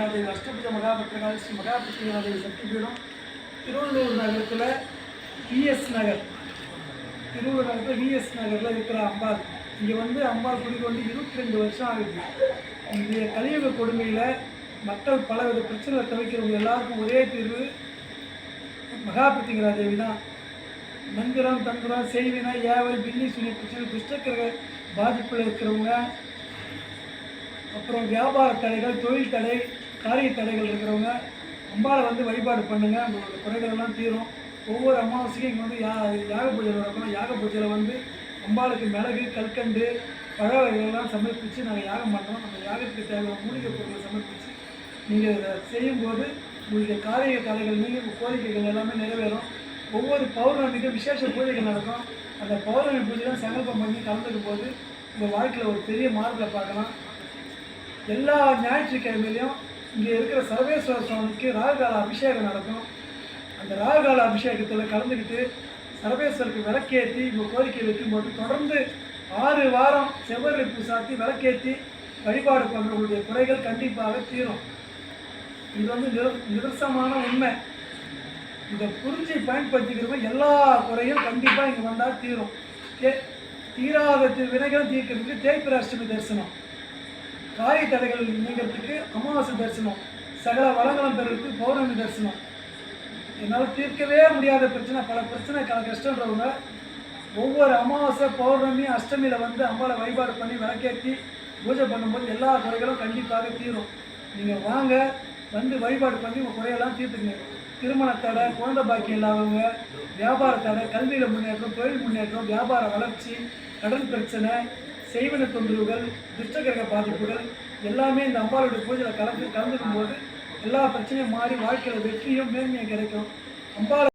பத்திரிகாதேவி அஷ்டபுஜ மகா பத்திரிகாதி ஸ்ரீ மகா பத்திரிகாதேவி திருவள்ளூர் நகரத்தில் விஎஸ் நகர். திருவள்ளூர் நகரத்தில் விஎஸ் நகரில் இருக்கிற அம்பாள். இங்கே வந்து அம்பாள் குடிக்கொண்டு இருபத்தி ரெண்டு வருஷம் ஆகுது. இந்த கலியுக கொடுமையில் மக்கள் பலவித பிரச்சனைகளை தவிக்கிறவங்க எல்லாருக்கும் ஒரே தீர்வு மகா தேவி தான். மந்திரம் தந்திரம் செய்வினா ஏவல் பில்லி சுனி பிரச்சனை துஷ்டக்கிரக பாதிப்பில் இருக்கிறவங்க அப்புறம் வியாபார தடைகள் தொழில் தடை காரிய தடைகள் இருக்கிறவங்க அம்பாளை வந்து வழிபாடு பண்ணுங்க உங்களோட குறைகள் எல்லாம் தீரும். ஒவ்வொரு அமாவாசைக்கும் இங்கே வந்து யா யாக பூஜை நடக்கணும் யாக பூஜையில் வந்து அம்பாளுக்கு மிளகு கற்கண்டு பழ வகைகள்லாம் சமர்ப்பித்து நாங்கள் யாகம் பண்ணுறோம் அந்த யாகத்துக்கு தேவையான மூலிகை பொருட்களை சமர்ப்பித்து நீங்கள் இதை செய்யும்போது உங்களுடைய காரிய தடைகள் நீங்கள் உங்கள் கோரிக்கைகள் எல்லாமே நிறைவேறும். ஒவ்வொரு பௌர்ணமிக்கும் விசேஷ பூஜைகள் நடக்கும். அந்த பௌர்ணமி பூஜைலாம் சங்கல்பம் பண்ணி கலந்துக்கும் போது உங்கள் வாழ்க்கையில் ஒரு பெரிய மாறுதலை பார்க்கலாம். எல்லா ஞாயிற்றுக்கிழமையிலையும் இங்கே இருக்கிற சர்வேஸ்வர சுவாமிக்கு ராகுகால அபிஷேகம் நடக்கும். அந்த ராகுகால அபிஷேகத்தில் கலந்துக்கிட்டு சர்வேஸ்வருக்கு விளக்கேற்றி இவங்க கோரிக்கை வைக்கும்போது தொடர்ந்து ஆறு வாரம் செவ்வரளி பூசாத்தி விளக்கேற்றி வழிபாடு பண்ணுறவங்களுடைய குறைகள் கண்டிப்பாக தீரும். இது வந்து நிர நிரசமான உண்மை. இதை புரிஞ்சு பயன்படுத்திக்கிறவங்க எல்லா குறையும் கண்டிப்பாக இங்கே வந்தால் தீரும். தே தீராத தி- வினைகளும் தீர்க்கிறதுக்கு தேய்பிராஷ்டமி தரிசனம். காரிய தடைகள் நீங்கிறதுக்கு அமாவாசை தரிசனம் சகல வளங்களும் பெறுறதுக்கு பௌர்ணமி தரிசனம். என்னால் தீர்க்கவே முடியாத பிரச்சனை பல பிரச்சனை கல கஷ்டன்றவங்க ஒவ்வொரு அமாவாசை பௌர்ணமி அஷ்டமியில் வந்து அம்பாவை வழிபாடு பண்ணி விளக்கேற்றி பூஜை பண்ணும்போது எல்லா குறைகளும் கண்டிப்பாக தீரும். நீங்கள் வாங்க வந்து வழிபாடு பண்ணி உங்கள் குறையெல்லாம் தீர்த்துங்க திருமண தடை குழந்தை பாக்கியம் இல்லாதவங்க வியாபார தடை கல்வியில் முன்னேற்றம் தொழில் முன்னேற்றம் வியாபார வளர்ச்சி கடன் பிரச்சனை செய்வன தொந்தரவுகள் துஷ்டகிரக பாதிப்புகள் எல்லாமே இந்த அம்பாளுடைய பூஜையில் கலந்து கலந்துக்கும் போது எல்லா பிரச்சனையும் மாறி வாழ்க்கையில் வெற்றியும் மேன்மையும் கிடைக்கும். அம்பாள்